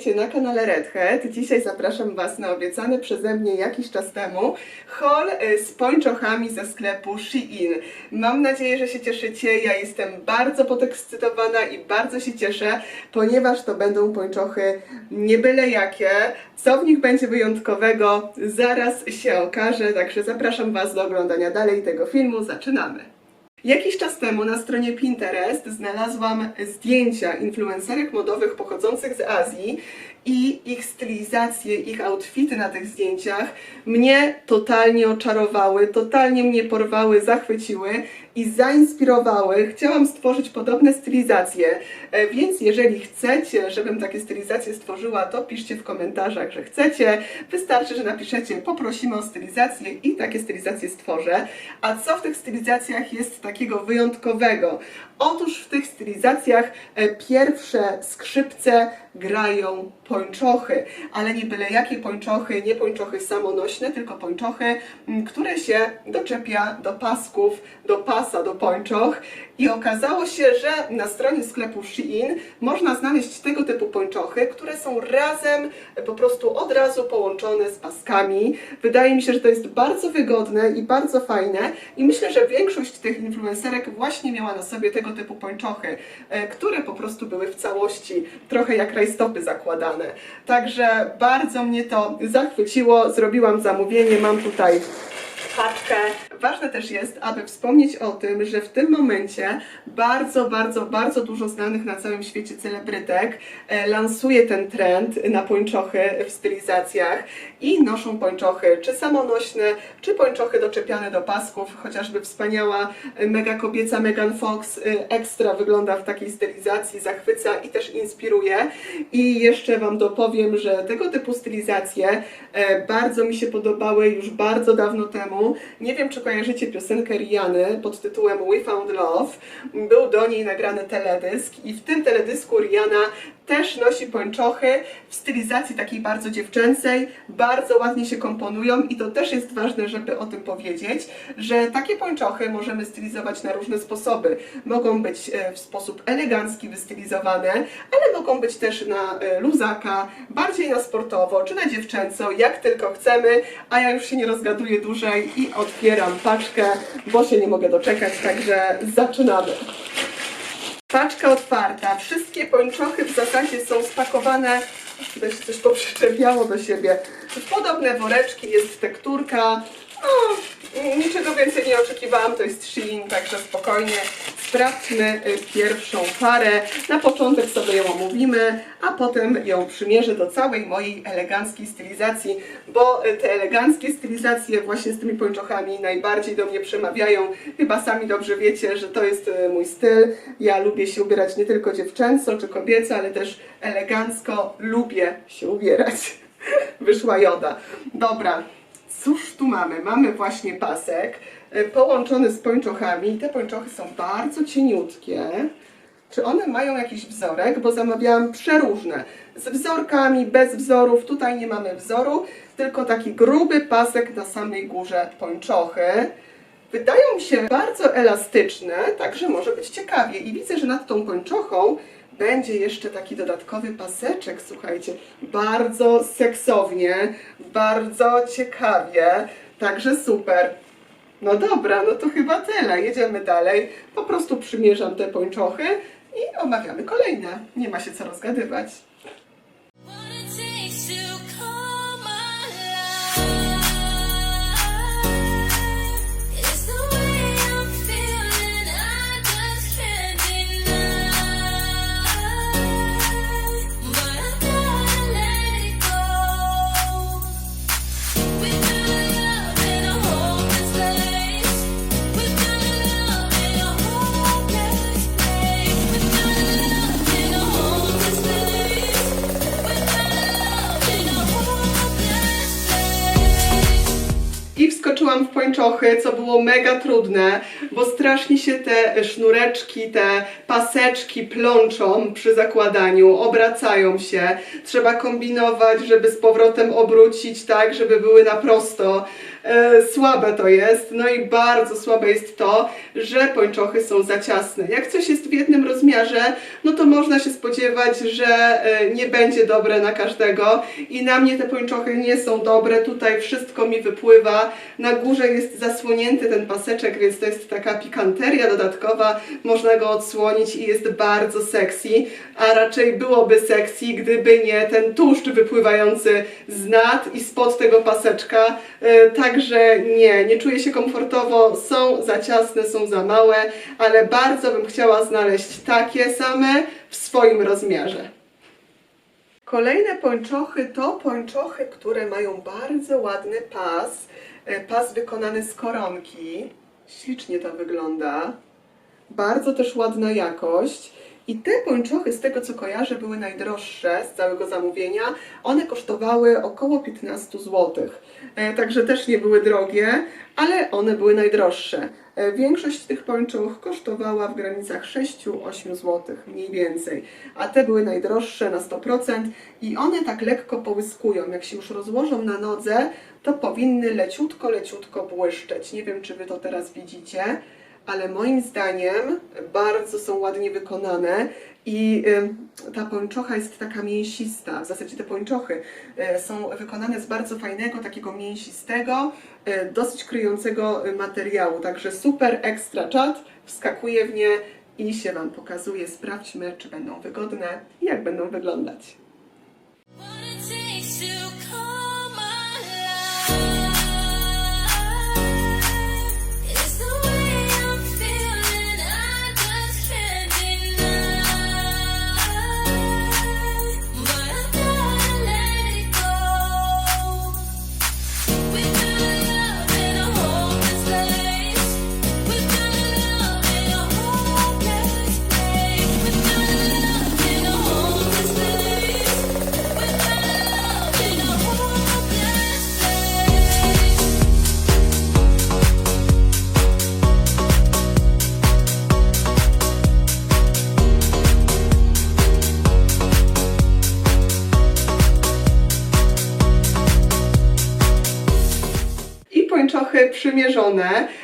witajcie na kanale Redhead. Dzisiaj zapraszam Was na obiecany przeze mnie jakiś czas temu haul y, z pończochami ze sklepu Shein. Mam nadzieję, że się cieszycie. Ja jestem bardzo podekscytowana i bardzo się cieszę, ponieważ to będą pończochy nie byle jakie. Co w nich będzie wyjątkowego, zaraz się okaże, także zapraszam Was do oglądania dalej tego filmu. Zaczynamy! Jakiś czas temu na stronie Pinterest znalazłam zdjęcia influencerek modowych pochodzących z Azji i ich stylizacje, ich outfity na tych zdjęciach mnie totalnie oczarowały, totalnie mnie porwały, zachwyciły i zainspirowały. Chciałam stworzyć podobne stylizacje, E, więc jeżeli chcecie, żebym takie stylizacje stworzyła, to piszcie w komentarzach, że chcecie. Wystarczy, że napiszecie poprosimy o stylizację i takie stylizacje stworzę. A co w tych stylizacjach jest takiego wyjątkowego? Otóż w tych stylizacjach e, pierwsze skrzypce grają pończochy, ale nie byle jakie pończochy, nie pończochy samonośne, tylko pończochy, które się doczepia do pasków, do pasa, do pończoch. I okazało się, że na stronie sklepu Shein można znaleźć tego typu pończochy, które są razem, e, po prostu od razu połączone z paskami. Wydaje mi się, że to jest bardzo wygodne i bardzo fajne i myślę, że większość tych influencerek właśnie miała na sobie tego typu pończochy, e, które po prostu były w całości trochę jak rajstopy zakładane. Także bardzo mnie to zachwyciło, zrobiłam zamówienie, mam tutaj paczkę. Ważne też jest, aby wspomnieć o tym, że w tym momencie bardzo, bardzo, bardzo dużo znanych na całym świecie celebrytek e, lansuje ten trend na pończochy w stylizacjach i noszą pończochy czy samonośne, czy pończochy doczepiane do pasków. Chociażby wspaniała, e, mega kobieca Megan Fox e, ekstra wygląda w takiej stylizacji, zachwyca i też inspiruje. I jeszcze Wam dopowiem, że tego typu stylizacje bardzo mi się podobały już bardzo dawno temu. Nie wiem, czy kojarzycie piosenkę Riany pod tytułem We Found Love. Był do niej nagrany teledysk i w tym teledysku Rihanna też nosi pończochy w stylizacji takiej bardzo dziewczęcej, bardzo ładnie się komponują i to też jest ważne, żeby o tym powiedzieć, że takie pończochy możemy stylizować na różne sposoby. Mogą być e, w sposób elegancki wystylizowane, ale mogą być też na e, luzaka, bardziej na sportowo czy na dziewczęco, jak tylko chcemy, a ja już się nie rozgaduję dłużej i otwieram paczkę, bo się nie mogę doczekać, także zaczynamy. Paczka otwarta. Wszystkie pończochy w zasadzie są spakowane, tutaj się coś poprzyczepiało do siebie, w podobne woreczki, jest tekturka. No, niczego więcej nie oczekiwałam, to jest Shein, także spokojnie. Sprawdźmy y, pierwszą parę. Na początek sobie ją omówimy, a potem ją przymierzę do całej mojej eleganckiej stylizacji, bo y, te eleganckie stylizacje właśnie z tymi pończochami najbardziej do mnie przemawiają. Chyba sami dobrze wiecie, że to jest y, mój styl. Ja lubię się ubierać nie tylko dziewczęco czy kobieco, ale też elegancko lubię się ubierać. Wyszła joda. Dobra, cóż tu mamy? Mamy właśnie pasek y, połączony z pończochami. Te pończochy są bardzo cieniutkie. Czy one mają jakiś wzorek? Bo zamawiałam przeróżne. Z wzorkami, bez wzorów. Tutaj nie mamy wzoru, tylko taki gruby pasek na samej górze pończochy. Wydają mi się bardzo elastyczne, także może być ciekawie. I widzę, że nad tą pończochą będzie jeszcze taki dodatkowy paseczek, słuchajcie, bardzo seksownie, bardzo ciekawie, także super. No dobra, no to chyba tyle, jedziemy dalej. Po prostu przymierzam te pończochy i omawiamy kolejne. Nie ma się co rozgadywać. I wskoczyłam w pończochy, co było mega trudne, bo strasznie się te sznureczki, te paseczki plączą przy zakładaniu, obracają się. Trzeba kombinować, żeby z powrotem obrócić tak, żeby były na prosto. E, słabe to jest. No i bardzo słabe jest to, że pończochy są za ciasne. Jak coś jest w jednym rozmiarze, no to można się spodziewać, że e, nie będzie dobre na każdego i na mnie te pończochy nie są dobre. Tutaj wszystko mi wypływa. Na górze jest zasłonięty ten paseczek, więc to jest taka pikanteria dodatkowa. Można go odsłonić i jest bardzo sexy, a raczej byłoby sexy, gdyby nie ten tłuszcz wypływający z nad i spod tego paseczka. E, Także nie, nie czuję się komfortowo, są za ciasne, są za małe, ale bardzo bym chciała znaleźć takie same w swoim rozmiarze. Kolejne pończochy to pończochy, które mają bardzo ładny pas. E, Pas wykonany z koronki. Ślicznie to wygląda. Bardzo też ładna jakość. I te pończochy, z tego co kojarzę, były najdroższe z całego zamówienia. One kosztowały około 15 zł. E, Także też nie były drogie, ale one były najdroższe. E, Większość tych pończoch kosztowała w granicach 6-8 zł, mniej więcej. A te były najdroższe na 100% i one tak lekko połyskują. Jak się już rozłożą na nodze, to powinny leciutko, leciutko błyszczeć. Nie wiem, czy Wy to teraz widzicie ale moim zdaniem bardzo są ładnie wykonane i ta pończocha jest taka mięsista. W zasadzie te pończochy y, są wykonane z bardzo fajnego, takiego mięsistego, y, dosyć kryjącego materiału. Także super ekstra czat, wskakuje w nie i się Wam pokazuje. Sprawdźmy, czy będą wygodne i jak będą wyglądać. Przymierzone i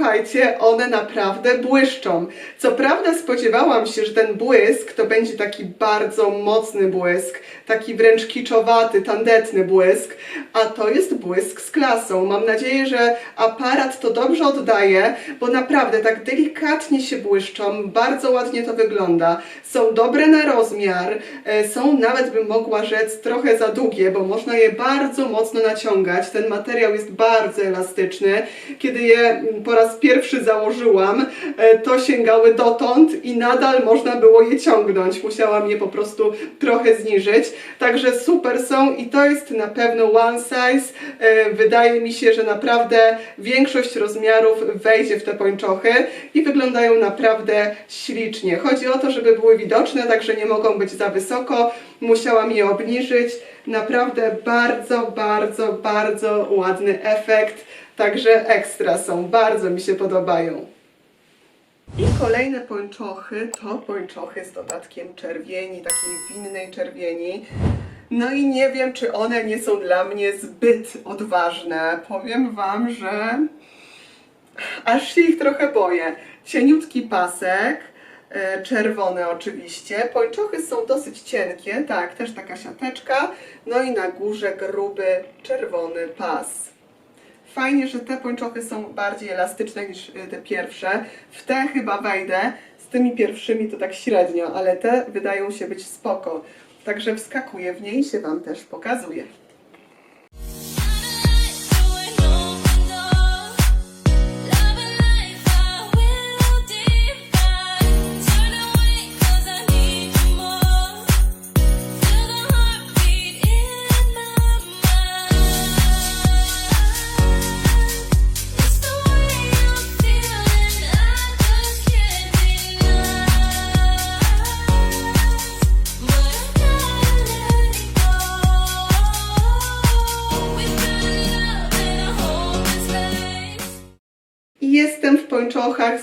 słuchajcie, one naprawdę błyszczą. Co prawda spodziewałam się, że ten błysk to będzie taki bardzo mocny błysk, taki wręcz kiczowaty, tandetny błysk, a to jest błysk z klasą. Mam nadzieję, że aparat to dobrze oddaje, bo naprawdę tak delikatnie się błyszczą, bardzo ładnie to wygląda. Są dobre na rozmiar, e, są nawet bym mogła rzec trochę za długie, bo można je bardzo mocno naciągać. Ten materiał jest bardzo elastyczny. Kiedy je mm, po raz pierwszy założyłam, e, to sięgały dotąd i nadal można było je ciągnąć. Musiałam je po prostu trochę zniżyć. Także super są i to jest na pewno one size. E, Wydaje mi się, że naprawdę większość rozmiarów wejdzie w te pończochy i wyglądają naprawdę ślicznie. Chodzi o to, żeby były widoczne, także nie mogą być za wysoko. Musiałam je obniżyć. Naprawdę bardzo, bardzo, bardzo ładny efekt. Także ekstra są, bardzo mi się podobają. I kolejne pończochy to pończochy z dodatkiem czerwieni, takiej winnej czerwieni. No i nie wiem, czy one nie są dla mnie zbyt odważne. Powiem Wam, że aż się ich trochę boję. Cieniutki pasek, e, czerwone oczywiście. Pończochy są dosyć cienkie, tak, też taka siateczka. No i na górze gruby czerwony pas. Fajnie, że te pończochy są bardziej elastyczne niż y, te pierwsze. W te chyba wejdę. Z tymi pierwszymi to tak średnio, ale te wydają się być spoko. Także wskakuję w nie i się Wam też pokazuję.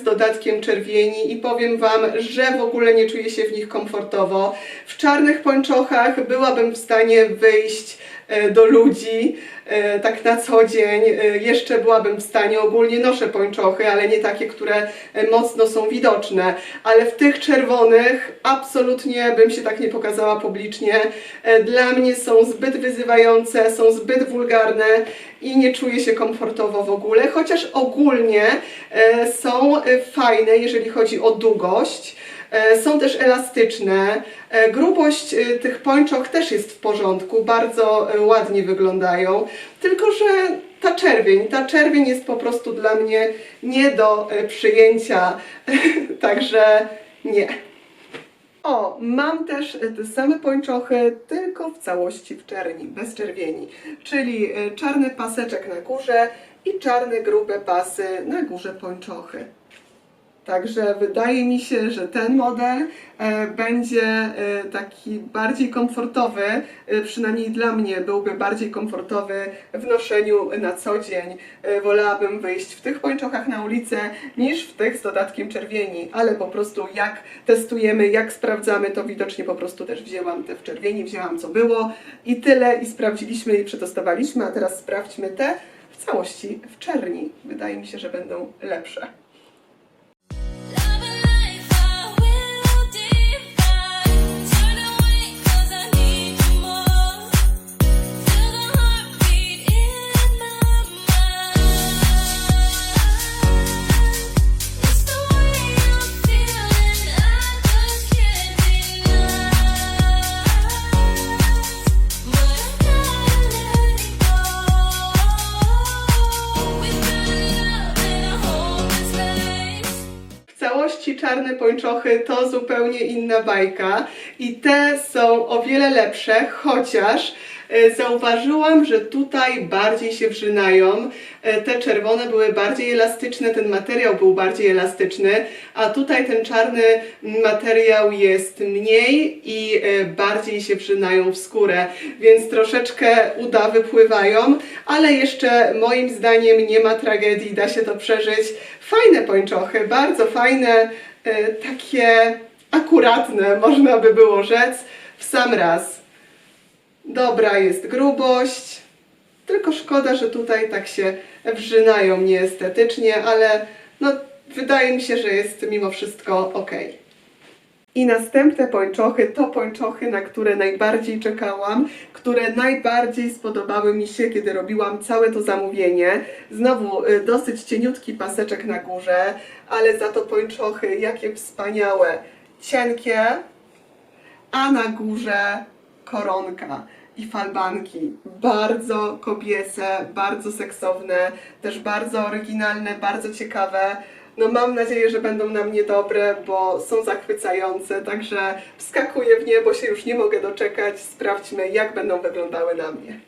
Z dodatkiem czerwieni i powiem Wam, że w ogóle nie czuję się w nich komfortowo. W czarnych pończochach byłabym w stanie wyjść do ludzi, e, tak na co dzień. E, Jeszcze byłabym w stanie, ogólnie noszę pończochy, ale nie takie, które e, mocno są widoczne. Ale w tych czerwonych absolutnie bym się tak nie pokazała publicznie. E, Dla mnie są zbyt wyzywające, są zbyt wulgarne i nie czuję się komfortowo w ogóle, chociaż ogólnie e, są e, fajne, jeżeli chodzi o długość. E, Są też elastyczne. E, Grubość e, tych pończoch też jest w porządku, bardzo ładnie wyglądają. Tylko, że ta czerwień, ta czerwień jest po prostu dla mnie nie do przyjęcia. Także nie. O, mam też te same pończochy, tylko w całości w czerni, bez czerwieni. Czyli czarny paseczek na górze i czarne grube pasy na górze pończochy. Także wydaje mi się, że ten model e, będzie e, taki bardziej komfortowy, e, przynajmniej dla mnie byłby bardziej komfortowy w noszeniu na co dzień. Wolałabym wyjść w tych pończochach na ulicę niż w tych z dodatkiem czerwieni, ale po prostu jak testujemy, jak sprawdzamy, to widocznie po prostu też wzięłam te w czerwieni, wzięłam co było i tyle i sprawdziliśmy i przetestowaliśmy, a teraz sprawdźmy te w całości w czerni. Wydaje mi się, że będą lepsze. Pończochy to zupełnie inna bajka i te są o wiele lepsze, chociaż e, zauważyłam, że tutaj bardziej się wrzynają. E, Te czerwone były bardziej elastyczne, ten materiał był bardziej elastyczny, a tutaj ten czarny materiał jest mniej i e, bardziej się wrzynają w skórę, więc troszeczkę uda wypływają, ale jeszcze moim zdaniem nie ma tragedii, da się to przeżyć. Fajne pończochy, bardzo fajne, takie akuratne, można by było rzec, w sam raz. Dobra jest grubość, tylko szkoda, że tutaj tak się wrzynają nieestetycznie, ale no, wydaje mi się, że jest mimo wszystko ok. I następne pończochy to pończochy, na które najbardziej czekałam, które najbardziej spodobały mi się, kiedy robiłam całe to zamówienie. Znowu y, dosyć cieniutki paseczek na górze, ale za to pończochy jakie wspaniałe, cienkie, a na górze koronka i falbanki. Bardzo kobiece, bardzo seksowne, też bardzo oryginalne, bardzo ciekawe. No mam nadzieję, że będą na mnie dobre, bo są zachwycające, także wskakuję w nie, bo się już nie mogę doczekać. Sprawdźmy, jak będą wyglądały na mnie.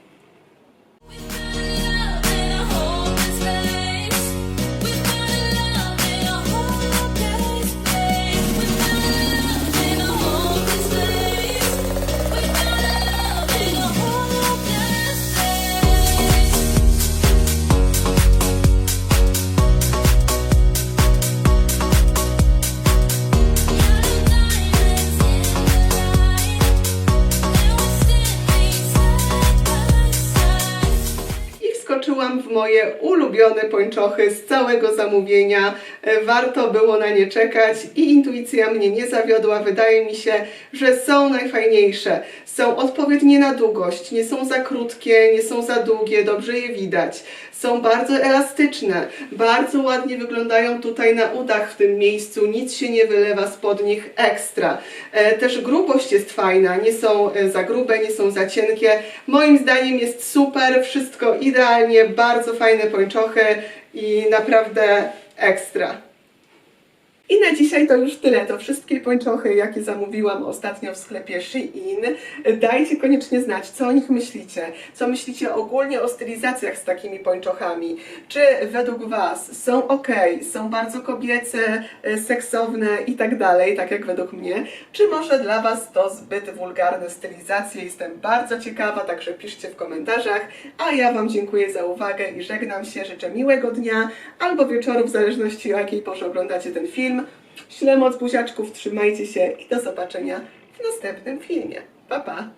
Moje ulubione pończochy z całego zamówienia. E, Warto było na nie czekać i intuicja mnie nie zawiodła. Wydaje mi się, że są najfajniejsze. Są odpowiednie na długość, nie są za krótkie, nie są za długie, dobrze je widać. Są bardzo elastyczne, bardzo ładnie wyglądają tutaj na udach w tym miejscu, nic się nie wylewa spod nich ekstra. E, Też grubość jest fajna, nie są e, za grube, nie są za cienkie. Moim zdaniem jest super, wszystko idealnie, bardzo fajne pończochy i naprawdę ekstra. I na dzisiaj to już tyle. To wszystkie pończochy, jakie zamówiłam ostatnio w sklepie Shein. Dajcie koniecznie znać, co o nich myślicie. Co myślicie ogólnie o stylizacjach z takimi pończochami. Czy według Was są ok, są bardzo kobiece, e, seksowne i tak dalej, tak jak według mnie. Czy może dla Was to zbyt wulgarne stylizacje? Jestem bardzo ciekawa, także piszcie w komentarzach. A ja Wam dziękuję za uwagę i żegnam się. Życzę miłego dnia albo wieczoru, w zależności o jakiej porze oglądacie ten film. Ślę moc buziaczków, trzymajcie się i do zobaczenia w następnym filmie. Pa, pa!